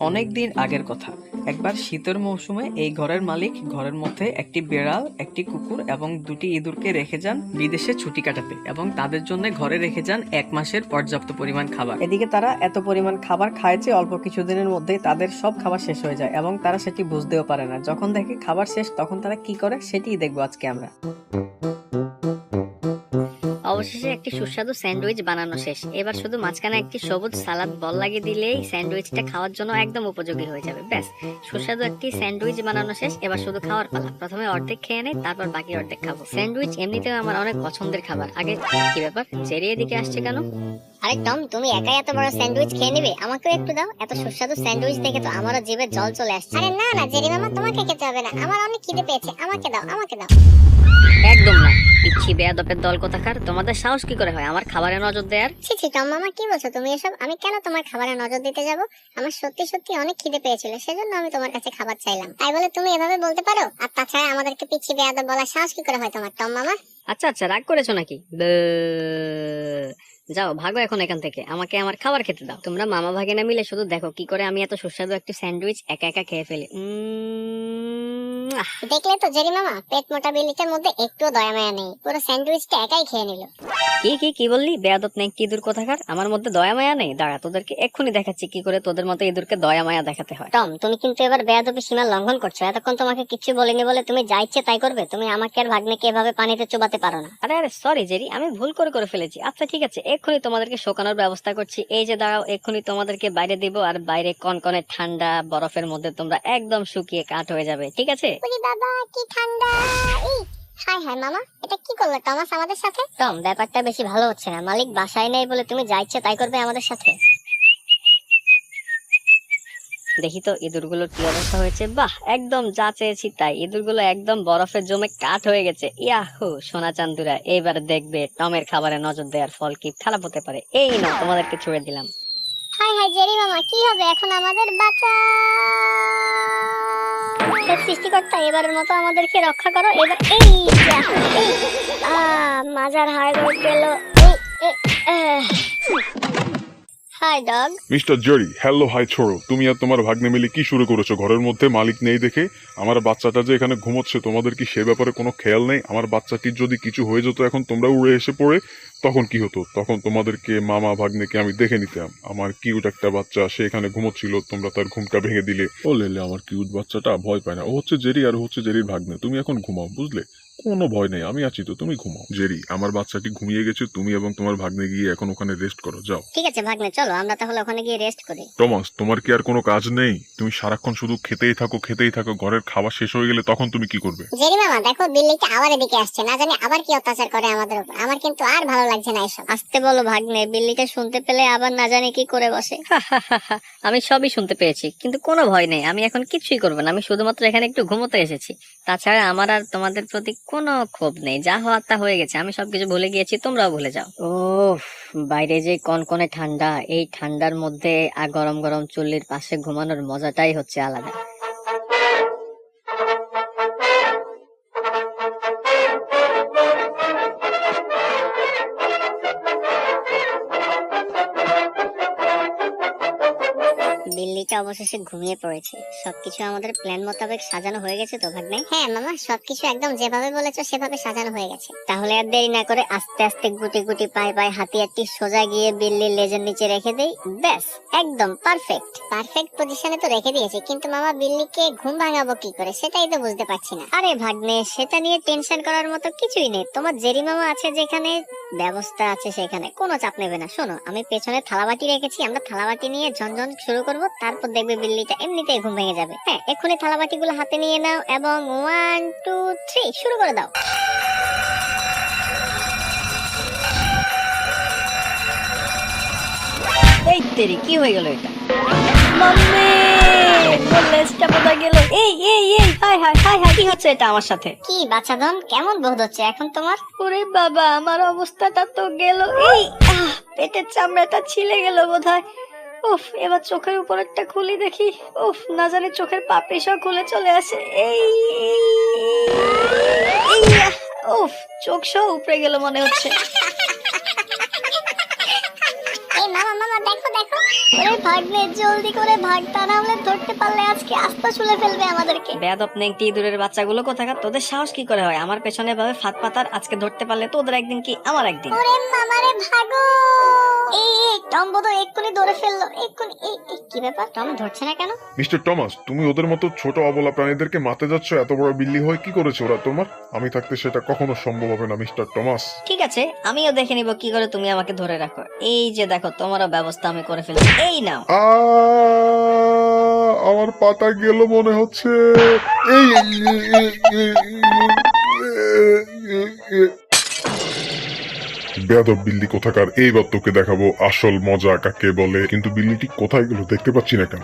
অনেক দিন আগের কথা। একবার শীতের মৌসুমে এই ঘরের মালিক ঘরের মধ্যে একটি বেড়াল, একটি কুকুর এবং দুটি ইঁদুরকে রেখে যান বিদেশে ছুটি কাটাতে এবং তাদের জন্য ঘরে রেখে যান এক মাসের পর্যাপ্ত পরিমাণ খাবার। এদিকে তারা এত পরিমাণ খাবার খায় যে অল্প কিছুদিনের মধ্যেই তাদের সব খাবার শেষ হয়ে যায় এবং তারা সেটি বুঝতেও পারে না। যখন দেখে খাবার শেষ, তখন তারা কি করে? সেটিই দেখব আজকে আমরা। অবশেষে একটি সুস্বাদু স্যান্ডউইচ বানানো শেষ। এবার শুধু মাঝখানে একটি সবুজ সালাদ বল লাগিয়ে দিলেই স্যান্ডউইচটা খাওয়ার জন্য একদম উপযোগী হয়ে যাবে। ব্যাস, সুস্বাদু একটি স্যান্ডউইচ বানানো শেষ। এবার শুধু খাওয়ার পালা। প্রথমে অর্ধেক খেয়ে নেই, তারপর বাকি অর্ধেক খাব। স্যান্ডউইচ এমনিতেও আমার অনেক পছন্দের খাবার। আগে কি ব্যাপার? জেরি এদিকে আসছে কেন? আরে টম তুমি একাই এত বড় স্যান্ডউইচ খেয়ে নিবে? আমাকেও একটু দাও। এত সুস্বাদু স্যান্ডউইচ দেখে তো আমারও জিভে জল চলে আসছে। আরে না না জেরি মামা তোমাকে খেতে হবে না। আমার অনেক খিদে পেয়েছে। আমাকে দাও আমাকে দাও। একদম না। পিচ্ছি বেয়াদপের দল কোথাকার? তোমাদের সাহস কি করে হয়? আমার খাবারে নজর দেয়ার? ছি ছি টম মামা কি বলছো তুমি এসব? আমি কেন তোমার খাবারে নজর দিতে যাব? আমার সত্যি সত্যি অনেক খিদে পেয়েছিল। সেজন্য আমি তোমার কাছে খাবার চাইলাম। তাই বলে তুমি এভাবে বলতে পারো? আর তাছাড়া আমাদেরকে পিচ্ছি বেয়াদব বলার সাহস কি করে হয় তোমার টম মামা? আচ্ছা আচ্ছা রাগ করেছ নাকি? যাও ভাগো এখন এখান থেকে। আমাকে আমার খাবার খেতে দাও। তোমরা মামা ভাগিনা মিলে শুধু দেখো কি করে আমি এত সুস্বাদু একটি স্যান্ডউইচ একা একা খেয়ে ফেলি। দেখলে তো জেরি মামা পেট মোটা বিলিটার মধ্যে একটুও দয়া মায়া নেই। পুরো স্যান্ডউইচটা একাই খেয়ে নিল। কি কি কি বললি? বেয়াদত নেই কি দূর কোথাকার? আমার মধ্যে দয়া মায়া নেই? দাঁড়া তোদেরকে এক্ষুনি দেখাচ্ছি কি করে তোদের মতো ইঁদুরকে দয়া মায়া দেখাতে হয়। টম তুমি কিন্তু এবার বেয়াদবি সীমা লঙ্ঘন করছ। এতক্ষণ তোমাকে কিছু বলিনি বলে তুমি যা ইচ্ছে তাই করবে। তুমি আমাকে আর ভাগ্নেকে এভাবে পানিতে চুবাতে পারো না। আরে আরে সরি জেরি আমি ভুল করে করে ফেলেছি। আচ্ছা ঠিক আছে এক্ষুনি তোমাদেরকে শোকানোর ব্যবস্থা করছি। এই যে দাঁড়াও এক্ষুনি তোমাদেরকে বাইরে দিব আর বাইরে কনকনে ঠান্ডা বরফের মধ্যে তোমরা একদম শুকিয়ে কাঠ হয়ে যাবে ঠিক আছে? বাবা কি ঠান্ডা। হাই হাই মামা এটা কি করল টমাস আমাদের সাথে? টম ব্যাপারটা বেশি ভালো হচ্ছে না। মালিক বাসায় নেই বলে তুমি যা ইচ্ছে তাই করবে আমাদের সাথে। দেখি তো ইঁদুরগুলোর কি অবস্থা হয়েছে। বাহ, একদম যা চেয়েছি তাই। ইঁদুরগুলো একদম বরফের জমে কাঠ হয়ে গেছে। ইয়াহু, সোনা চান্দুরা এইবার দেখবে টমের খাবারে নজর দেওয়ার ফল কি খারাপ হতে পারে। এই না তোমাদেরকে ছুড়ে দিলাম। হাই হাই, জেরি মামা, কি হবে এখন আমাদের বাঁচা? সৃষ্টিকর্তা, এবারের মতো আমাদেরকে রক্ষা করো। এবার এই এই মাজার হাড় গেল। Hi dog mister Jerry hello hi ছোড়ো তুমি আর তোমার ভাগ্নে মিলে কি শুরু করেছ? ঘরের মধ্যে মালিক নেই দেখে আমার বাচ্চাটা যে এখানে ঘুমোচ্ছে তোমাদের কি সে ব্যাপারে কোনো খেয়াল নেই? আমার বাচ্চাটির যদি কিছু হয়ে যেত এখন তোমরা উড়ে এসে পড়ে তখন কি হতো? তখন তোমাদেরকে মামা ভাগ্নেকে আমি দেখে নিতাম। আমার কিউট একটা বাচ্চা সে এখানে ঘুমোচ্ছিল তোমরা তার ঘুমটা ভেঙে দিলে। ও লেলে আমার কিউট বাচ্চাটা ভয় পায় না। ও হচ্ছে জেরি আর হচ্ছে জেরির ভাগ্নে। তুমি এখন ঘুমাও বুঝলে? কোনো ভয় নেই আমি আছি তো তুমি ঘুমাও। জেরি আমার বাচ্চাটি ঘুমিয়ে গেছে তুমি এবং তোমার ভাগ্নে গিয়ে এখন ওখানে রেস্ট করো যাও। ঠিক আছে ভাগ্নে চলো আমরা তাহলে ওখানে গিয়ে রেস্ট করি। টমাস তোমার কি আর কোনো কাজ নেই? তুমি সারাক্ষণ শুধু খেতেই থাকো খেতেই থাকো ঘরের খাবার শেষ হয়ে গেলে তখন তুমি কি করবে? জেরি মামা দেখো বিল্লিটা আবার এদিকে আসছে না জানি আবার কি অত্যাচার করে আমাদের উপর। আমার কিন্তু আর ভালো লাগছে না এসব। আসতে বলো ভাগ্নে বিল্লিটা শুনতে পেলে আবার না জানি কি করে বসে। আমি সবই শুনতে পেয়েছি কিন্তু কোনো ভয় নেই আমি এখন কিছুই করব না আমি শুধুমাত্র এখানে একটু ঘুমোতে এসেছি। তাছাড়া আমার আর তোমাদের প্রতি কোনো ক্ষোভ নেই, যা হওয়ার তা হয়ে গেছে। আমি সবকিছু ভুলে গিয়েছি, তোমরাও ভুলে যাও। ও বাইরে যে কনকনে ঠান্ডা, এই ঠান্ডার মধ্যে আর গরম গরম চুল্লির পাশে ঘুমানোর মজাটাই হচ্ছে আলাদা। বিল্লিটা অবশেষে ঘুমিয়ে পড়েছে। সবকিছু আমাদের প্ল্যান মোতাবেক সাজানো হয়ে গেছে তো ভাগ্নে? হ্যাঁ মামা সবকিছু একদম যেভাবে বলেছ সেভাবে সাজানো হয়ে গেছে। তাহলে আর দেরি না করে আস্তে আস্তে গুটি গুটি পায়ে পায়ে হাতিয়ারটি সোজা গিয়ে বিল্লির লেজের নিচে রেখে দেই। ব্যাস একদম পারফেক্ট পারফেক্ট পজিশনে তো রেখে দিয়েছে কিন্তু মামা বিল্লিকে ঘুম ভাঙাবো কি করে সেটাই তো বুঝতে পারছি না। আরে ভাগ্নে সেটা নিয়ে টেনশন করার মতো কিছুই নেই। তোমার জেরি মামা আছে যেখানে ব্যবস্থা আছে সেখানে। কোনো চাপ নেবে না। শোনো, আমি পেছনে থালাবাটি রেখেছি, আমরা থালাবাটি নিয়ে ঝনঝন শুরু করব, তারপর দেখবে বিল্লিটা এমনিতেই ঘুম ভেঙে যাবে। হ্যাঁ এক্ষুনি থালাবাটি গুলো হাতে নিয়ে নাও এবং ওয়ান টু থ্রি শুরু করে দাও। কি হয়ে গেল এটা? মাম্মি! মোর লেজটা গেল? এই এই এই হাই হাই হাই হাই কি হচ্ছে এটা আমার সাথে? কি বাচ্চাদন কেমন বোধ হচ্ছে এখন তোমার? ওরে বাবা আমার অবস্থাটা তো গেল। এই আহ, পেটের চামড়াটা ছিলে গেল বোধহয়। উফ এবার চোখের উপরেরটা খুলি দেখি। উফ না জানি চোখের পাপড়ি সব খুলে চলে আসে। এই এই, আহ, উফ চোখ সহ উপরে গেল মনে হচ্ছে। ভাগনে জলদি করে ভাগ তা না হলে ধরতে পারলে আজকে আস্তা চুলে ফেলবে আমাদেরকে। বেয়াদব নেংটি ইঁদুরের বাচ্চাগুলো কোথাকার? তোদের সাহস কি করে হয়? আমার পেছনে ভাবে ফাঁদ পাতার আজকে ধরতে পারলে তোদের একদিন কি আমার একদিন? ওরে মামারে ভাগো! এই এই টম বোধ এক্ষুনি ধরে ফেলল। এক্ষুনি এই এই, কি ব্যাপার? টম ধরছে না কেন? মিস্টার টমাস তুমি ওদের মতো ছোট অবলা প্রাণীদেরকে মারতে যাচ্ছ এত বড় বিল্লি হয়ে কি করেছে ওরা তোমার? আমি থাকতে সেটা কখনো সম্ভব হবে না মিস্টার টমাস। ঠিক আছে আমিও দেখে নিব কি করে তুমি আমাকে ধরে রাখো। এই যে দেখো তোমারও ব্যবস্থা আমি করে ফেলছি। এই নাও। আমার পাতা গেল মনে হচ্ছে। এই বেদব বিল্লি কোথাকার? এইবার তোকে দেখাবো আসল মজা কাকে বলে। কিন্তু বিল্লিটি কোথায় গেল দেখতে পাচ্ছি না কেন।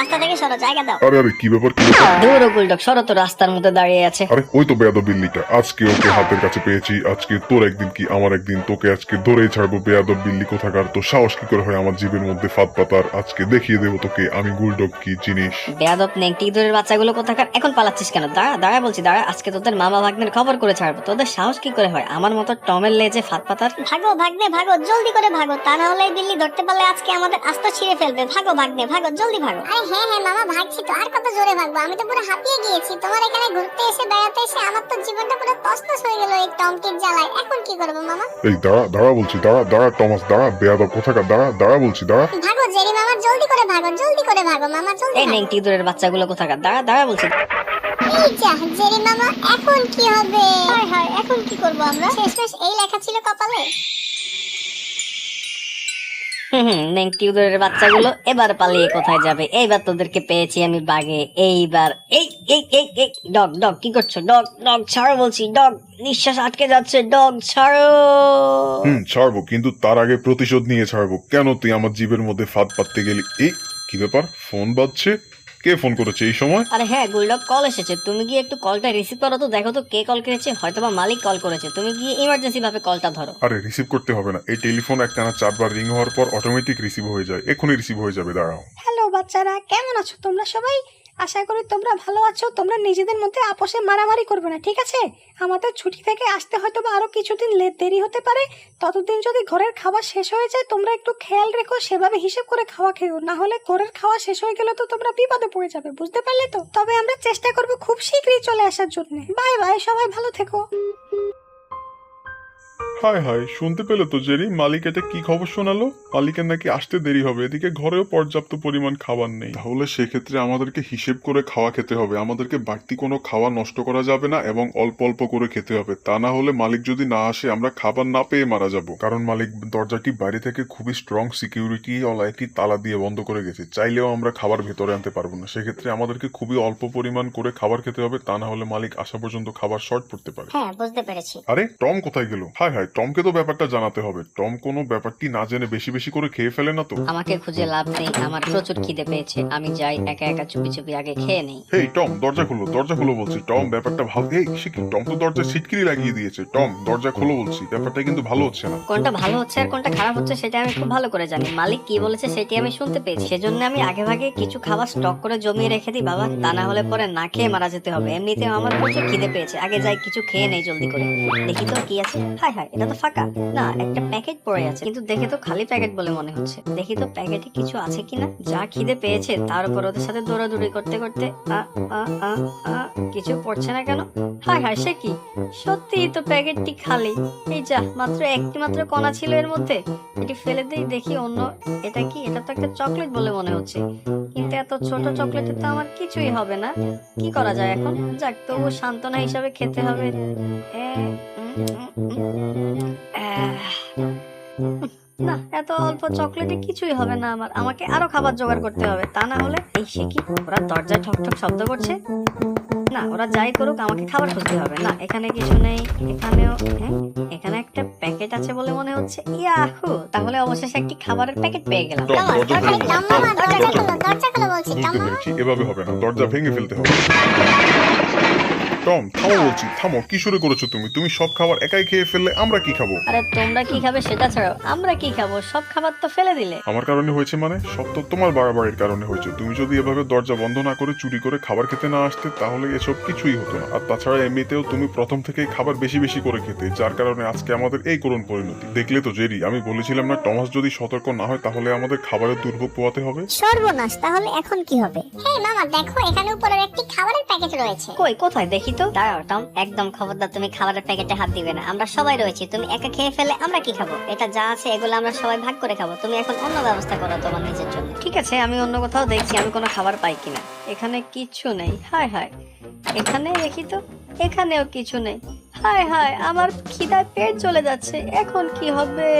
রাস্তা থেকে সরো জায়গা দাও। আরে আরে কি ব্যাপার কি ব্যাপার? দূর গুলডক সরো তো রাস্তার মধ্যে দাঁড়িয়ে আছে। আরে ওই তো বেয়াদব বিল্লিটা। আজকে ওকে হাতের কাছে পেয়েছি। আজকে তোর একদিন কি আমার একদিন তোকে আজকে ধরেই ছাড়বো। বেয়াদব বিল্লি কোথাকার? তো সাহস কি করে হয় আমার জীবের মধ্যে ফাঁদ পাতার? আজকে দেখিয়ে দেবো তোকে আমি গুলডগ কি জিনিস। বেয়াদব নেংটি ইঁদুরের বাচ্চাগুলো কোথাকার? এখন পালাচ্ছিস কেন? দাঁড়া দাঁড়া বলছি দাঁড়া। আজকে তোদের মামা ভাগ্নের খবর করে ছাড়বো। তোদের সাহস কি করে হয়? আমার মতো টমের লেজে ফাঁদ পাতার? ভাগো ভাগ্নে ভাগো জলদি করে ভাগো। তা না হলে বিল্লি ধরতে পারলে আজকে আমাদের আস্তা ছিঁড়ে ফেলবে। ভাগো ভাগ্নে ভাগো জলদি ভাগো। আরে হ্যাঁ হ্যাঁ মামা ভাগছি তো। আর কত জোরে ভাগবো? আমি তো পুরো হাঁপিয়ে গিয়েছি। তোমার এখানে ঘুরতে এসে বেড়াতে এসে আমার তো জীবনটা পুরো তছনছ হয়ে গেল এই টমকির জ্বালায়। এখন কি করব মামা? এই দাঁড়া দাঁড়া বলছি দাঁড়া দাঁড়া টমাস দাঁড়া বেয়াদব কোথাকার? দাঁড়া দাঁড়া বলছি দাঁড়া। ভাগো জেরি মামা জলদি করে ভাগো জলদি করে ভাগো মামা জলদি এই ভাগো। নেংটি বাচ্চাগুলো কোথাকার? দাঁড়া দাঁড়া বলছি। এই যা জেরি মামা এখন কি হবে? হায় হায় এখন কি করব আমরা? শেষমেশ এই লেখা ছিল কপালে। হুম হুম, নেংটি বাচ্চাগুলো এবার পালিয়ে কোথায় যাবে? এইবার তোদেরকে পেয়েছি আমি বাগে এইবার এই এই এই এই ডগ ডগ কি করছ? ডগ ডগ ছাড়ো বলছি ডগ নিঃশ্বাস আটকে যাচ্ছে ডগ ছাড়ো। হুম ছাড়বো কিন্তু তার আগে প্রতিশোধ নিয়ে ছাড়বো। কেন তুই আমার জীবের মধ্যে ফাঁদ পাততে গেলি? এই কি ব্যাপার? ফোন বাজছে? কে ফোন করেছে এই সময়? আরে হ্যাঁ গুলডক কল এসেছে। তুমি গিয়ে একটু কলটা রিসিভ করো তো দেখো তো কে কল করেছে হয়তো বা মালিক কল করেছে। তুমি গিয়ে ইমার্জেন্সি ভাবে কলটা ধরো। আরে রিসিভ করতে হবে না। এই টেলিফোন একটানা চারবার রিং হওয়ার পর অটোমেটিক রিসিভ হয়ে যায়। এখনই রিসিভ হয়ে যাবে দাঁড়াও। হ্যালো বাচ্চারা কেমন আছো তোমরা সবাই? আশা করি তোমরা ভালো আছো। তোমরা নিজেদের মধ্যে আপোষে মারামারি করবে না, ঠিক আছে? আমাদের ছুটি থেকে আসতে হয়তো বা আরও কিছুদিন দেরি হতে পারে। ততদিন যদি ঘরের খাবার শেষ হয়ে যায়, তোমরা একটু খেয়াল রেখো, সেভাবে হিসেব করে খাওয়া খেও। না হলে ঘরের খাওয়া শেষ হয়ে গেলে তো তোমরা বিপদে পড়ে যাবে, বুঝতে পারলে তো? তবে আমরা চেষ্টা করব খুব শীঘ্রই চলে আসার জন্য। বাই বাই, সবাই ভালো থেকো। হাই হাই শুনতে পেলে তো জেরি। মালিক এটা কি খবর শোনালো? মালিকের নাকি আসতে দেরি হবে। এদিকে ঘরেও পর্যাপ্ত পরিমাণ খাবার নেই। তাহলে সেক্ষেত্রে আমাদেরকে হিসেব করে খাওয়া খেতে হবে। আমাদেরকে বাড়তি কোনো খাওয়া নষ্ট করা যাবে না এবং অল্প অল্প করে খেতে হবে। তা না হলে মালিক যদি না আসে আমরা খাবার না পেয়ে মারা যাব। কারণ মালিক দরজাটি বাইরে থেকে খুবই স্ট্রং সিকিউরিটি ওলা একটি তালা দিয়ে বন্ধ করে গেছে। চাইলেও আমরা খাবার ভেতরে আনতে পারব না। সেক্ষেত্রে আমাদেরকে খুবই অল্প পরিমাণ করে খাবার খেতে হবে। তা না হলে মালিক আসা পর্যন্ত খাবার শর্ট পড়তে পারে। হ্যাঁ বুঝতে পেরেছি। আরে টম কোথায় গেল? হাই হাই টমকে তো ব্যাপারটা জানাতে হবে। টম কোনো ব্যাপারটি না জেনে বেশি বেশি করে খেয়ে ফেলে না তো? আমাকে খুঁজে লাভ নেই। আমার প্রচুর খিদে পেয়েছে। আমি যাই একা একা চুপি চুপি আগে খেয়ে নেই। হেই টম দরজা খুলো দরজা খুলো বলছি। টম ব্যাপারটা ভালো এই সে কি? টম তো দরজা সিটকিরি লাগিয়ে দিয়েছে। টম দরজা খুলো বলছি। ব্যাপারটা কিন্তু ভালো হচ্ছে না। কোনটা ভালো হচ্ছে আর কোনটা খারাপ হচ্ছে সেটা আমি খুব ভালো করে জানি। মালিক কি বলেছে সেটি আমি শুনতে পেয়েছি। সেজন্য আমি আগে ভাগে কিছু খাবার স্টক করে জমিয়ে রেখে দিই বাবা। তা না হলে পরে না খেয়ে মারা যেতে হবে। এমনিতেও আমার প্রচুর খিদে পেয়েছে। আগে যাই কিছু খেয়ে নেই জলদি করে। দেখি তো কি আছে। হাই হাই এটা তো ফাঁকা। না একটা প্যাকেট পড়ে আছে কিন্তু দেখে তো খালি প্যাকেট বলে মনে হচ্ছে। দেখি তো প্যাকেটে কিছু আছে কিনা? যা খিদে পেয়েছে তার উপর ওদের সাথে দৌড়াদৌড়ি করতে করতে কিছু পড়ছে না কেন? হাই হাই সে কি? সত্যি তো প্যাকেটটি খালি। এই যা মাত্র একটি মাত্র কণা ছিল এর মধ্যে। এটি ফেলে দিই দেখি অন্য এটা কি? এটা তো একটা চকলেট বলে মনে হচ্ছে। কিন্তু এত ছোট চকলেটে তো আমার কিছুই হবে না। কি করা যায় এখন? যাক তবু সান্ত্বনা হিসাবে খেতে হবে। আহ, না এত অল্প চকলেটে কিছুই হবে না আমার। আমাকে আরও খাবার জোগাড় করতে হবে। তা না হলে এই সে কি? ওরা দরজায় ঠক ঠক শব্দ করছে? না ওরা যাই করুক আমাকে খাবার খুঁজতে হবে। না এখানে কিছু নেই। এখানেও হ্যাঁ, এখানে একটা প্যাকেট আছে বলে মনে হচ্ছে। ইয়াহু! তাহলে অবশেষে একটি খাবারের প্যাকেট পেয়ে গেলাম। এভাবে হবে না। দরজা ভেঙে ফেলতে হবে। টম থামো বলছি থামো কি শুরু করেছ তুমি? তুমি সব খাবার একাই খেয়ে ফেললে আমরা কি খাব? আরে তোমরা কি খাবে সেটা ছাড়াও আমরা কি খাব? সব খাবার তো ফেলে দিলে। আমার কারণে হয়েছে মানে? সব তো তোমার বাড়াবাড়ির কারণে হয়েছে। তুমি যদি এভাবে দরজা বন্ধ না করে চুরি করে খাবার খেতে না আসতে তাহলে এসব কিছুই হতো না। আর তাছাড়া এমনিতেও তুমি প্রথম থেকেই খাবার বেশি বেশি করে খেতে যার কারণে আজকে আমাদের এই করুণ পরিণতি। দেখলে তো জেরি আমি বলেছিলাম না টমাস যদি সতর্ক না হয় তাহলে আমাদের খাবারের দুর্ভোগ পোয়াতে হবে? সর্বনাশ তাহলে এখন কি হবে? হেই মামা দেখো এখানে উপরে একটি খাবারের প্যাকেট রয়েছে। কই কোথায়? দেখি তো? দাঁড়াও, টম, একদম খবরদার, তুমি খাবারের প্যাকেটে হাত দিবে না। আমরা সবাই রয়েছি, তুমি একা খেয়ে ফেলে আমরা কি খাব? এটা যা আছে, এগুলো আমরা সবাই ভাগ করে খাব। তুমি এখন অন্য ব্যবস্থা করো তোমার নিজের জন্য। ঠিক আছে, আমি অন্য কোথাও দেখছি, আমি কোনো খাবার পাই কিনা। এখানে কিচ্ছু নেই। হায় হায়। এখানে দেখি তো? এখানেও কিছু নেই। হায় হায়, আমার খিদায় পেট চলে যাচ্ছে। এখন কি হবে?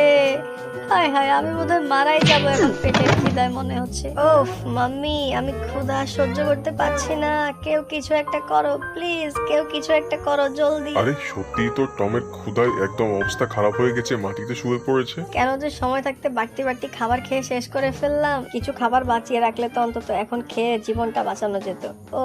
হায় হায় আমি বোধহয় মারাই যাব এখন পেটের খিদায় মনে হচ্ছে। ওফ। মাম্মি আমি ক্ষুধা সহ্য করতে পারছি না। কেউ কিছু একটা করো প্লিজ কেউ কিছু একটা করো জলদি। আরে সত্যিই তো টমের ক্ষুধায় একদম অবস্থা খারাপ হয়ে গেছে মাটিতে শুয়ে পড়েছে। কেন যে সময় থাকতে বাড়তি বাড়তি খাবার খেয়ে শেষ করে ফেললাম কিছু খাবার বাঁচিয়ে রাখলে তো অন্তত এখন খেয়ে জীবনটা বাঁচানো যেত। ও